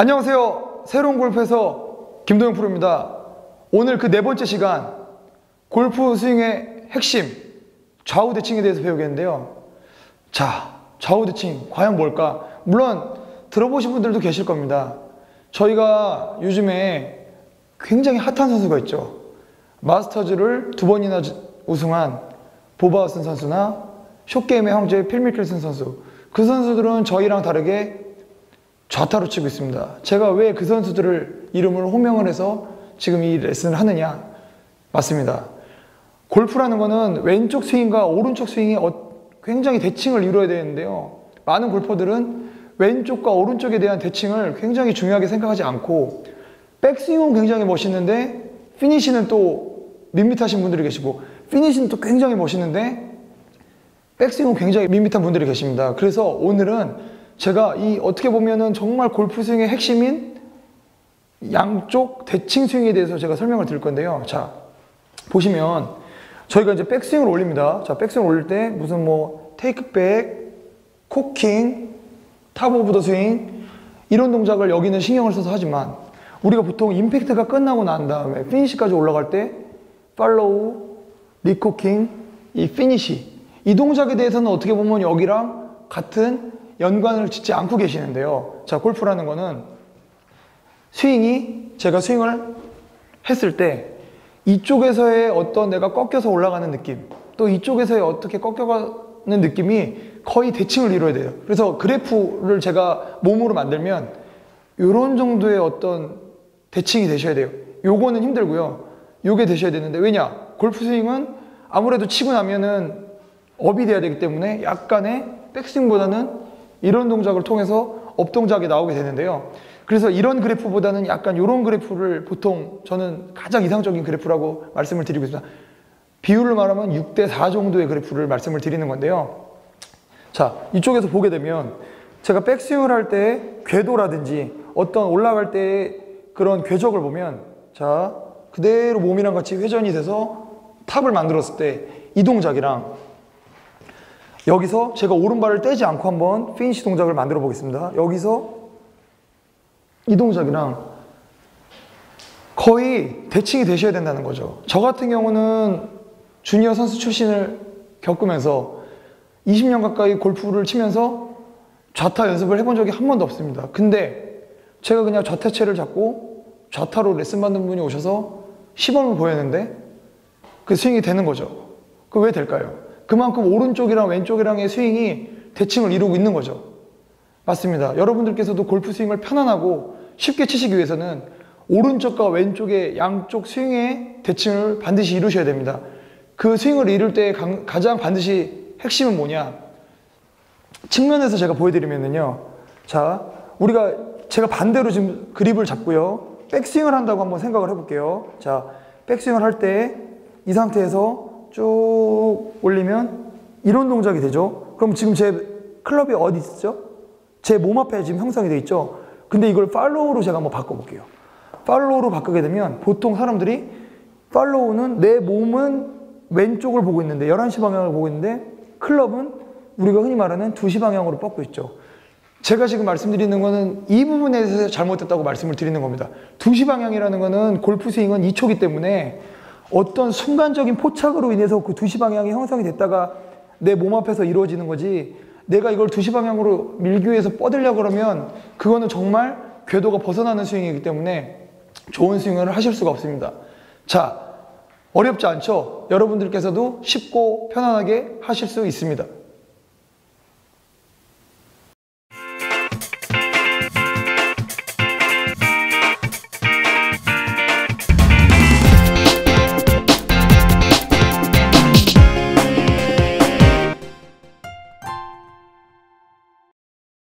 안녕하세요. 새로운 골프에서 김동영 프로입니다. 오늘 그 네 번째 시간 골프 스윙의 핵심 좌우 대칭에 대해서 배우겠는데요. 자, 좌우 대칭 과연 뭘까? 물론 들어보신 분들도 계실 겁니다. 저희가 요즘에 굉장히 핫한 선수가 있죠. 마스터즈를 두 번이나 주- 우승한 보바우슨 선수나 숏게임의 형제 필 미켈슨 선수. 그 선수들은 저희랑 다르게 좌타로 치고 있습니다. 제가 왜 그 선수들을 이름을 호명을 해서 지금 이 레슨을 하느냐? 맞습니다. 골프라는 거는 왼쪽 스윙과 오른쪽 스윙이 어- 굉장히 대칭을 이루어야 되는데요. 많은 골퍼들은 왼쪽과 오른쪽에 대한 대칭을 굉장히 중요하게 생각하지 않고 백스윙은 굉장히 멋있는데 피니시는 또 밋밋하신 분들이 계시고 피니시는 또 굉장히 멋있는데 백스윙은 굉장히 밋밋한 분들이 계십니다. 그래서 오늘은 제가 이 어떻게 보면은 정말 골프 스윙의 핵심인 양쪽 대칭 스윙에 대해서 제가 설명을 드릴 건데요. 자, 보시면 저희가 이제 백스윙을 올립니다. 자, 백스윙 올릴 때 무슨 뭐 테이크백, 코킹, 탑 오브 더 스윙 이런 동작을 여기는 신경을 써서 하지만 우리가 보통 임팩트가 끝나고 난 다음에 피니시까지 올라갈 때 팔로우, 리코킹, 이 피니시 이 동작에 대해서는 어떻게 보면 여기랑 같은 연관을 짓지 않고 계시는데요. 자, 골프라는 거는 스윙이 제가 스윙을 했을 때 이쪽에서의 어떤 내가 꺾여서 올라가는 느낌 또 이쪽에서의 어떻게 꺾여가는 느낌이 거의 대칭을 이루어야 돼요. 그래서 그래프를 제가 몸으로 만들면 이런 정도의 어떤 대칭이 되셔야 돼요. 요거는 힘들고요. 요게 되셔야 되는데 왜냐? 골프 스윙은 아무래도 치고 나면은 업이 돼야 되기 때문에 약간의 백스윙보다는 이런 동작을 통해서 업 동작이 나오게 되는데요. 그래서 이런 그래프보다는 약간 이런 그래프를 보통 저는 가장 이상적인 그래프라고 말씀을 드리고 있습니다. 비율로 말하면 6대 4 정도의 그래프를 말씀을 드리는 건데요. 자, 이쪽에서 보게 되면 제가 백스윙을 할 때 궤도라든지 어떤 올라갈 때 그런 궤적을 보면 자, 그대로 몸이랑 같이 회전이 돼서 탑을 만들었을 때 이 동작이랑 여기서 제가 오른발을 떼지 않고 한번 피니시 동작을 만들어 보겠습니다. 여기서 이 동작이랑 거의 대칭이 되셔야 된다는 거죠. 저 같은 경우는 주니어 선수 출신을 겪으면서 20년 가까이 골프를 치면서 좌타 연습을 해본 적이 한 번도 없습니다. 근데 제가 그냥 좌타체를 잡고 좌타로 레슨 받는 분이 오셔서 시범을 보였는데 그 스윙이 되는 거죠. 그 왜 될까요? 그만큼 오른쪽이랑 왼쪽이랑의 스윙이 대칭을 이루고 있는 거죠. 맞습니다. 여러분들께서도 골프 스윙을 편안하고 쉽게 치시기 위해서는 오른쪽과 왼쪽의 양쪽 스윙의 대칭을 반드시 이루셔야 됩니다. 그 스윙을 이룰 때 강- 가장 반드시 핵심은 뭐냐? 측면에서 제가 보여드리면은요. 자, 우리가 제가 반대로 지금 그립을 잡고요. 백스윙을 한다고 한번 생각을 해볼게요. 자, 백스윙을 할 때 이 상태에서 쭉 올리면 이런 동작이 되죠. 그럼 지금 제 클럽이 어디 있죠? 제 몸 앞에 지금 형성이 돼 있죠. 근데 이걸 팔로우로 제가 한번 바꿔볼게요. 팔로우로 바꾸게 되면 보통 사람들이 팔로우는 내 몸은 왼쪽을 보고 있는데 11시 방향을 보고 있는데 클럽은 우리가 흔히 말하는 2시 방향으로 뻗고 있죠. 제가 지금 말씀드리는 거는 이 부분에 대해서 잘못됐다고 말씀을 드리는 겁니다. 2시 방향이라는 거는 골프 스윙은 2초기 때문에 어떤 순간적인 포착으로 인해서 그 2시 방향이 형성이 됐다가 내 몸 앞에서 이루어지는 거지 내가 이걸 2시 방향으로 밀기 위해서 뻗으려고 그러면 그거는 정말 궤도가 벗어나는 스윙이기 때문에 좋은 스윙을 하실 수가 없습니다. 자, 어렵지 않죠? 여러분들께서도 쉽고 편안하게 하실 수 있습니다.